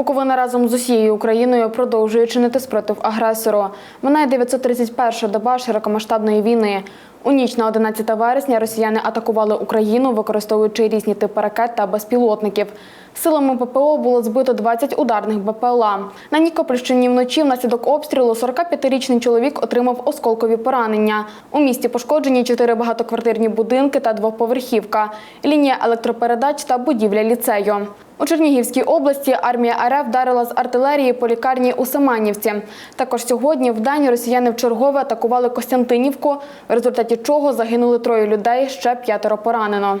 Буковина разом з усією Україною продовжує чинити спротив агресору. Минає 931-ша доба широкомасштабної війни. У ніч на 11 вересня росіяни атакували Україну, використовуючи різні типи ракет та безпілотників. Силами ППО було збито 20 ударних БПЛА. На Нікопольщині вночі внаслідок обстрілу 45-річний чоловік отримав осколкові поранення. У місті пошкоджені чотири багатоквартирні будинки та двоповерхівка, лінія електропередач та будівля ліцею. У Чернігівській області армія РФ вдарила з артилерії по лікарні у Саманівці. Також сьогодні в день росіяни вчергове атакували Костянтинівку, в результаті чого загинули троє людей, ще п'ятеро поранено.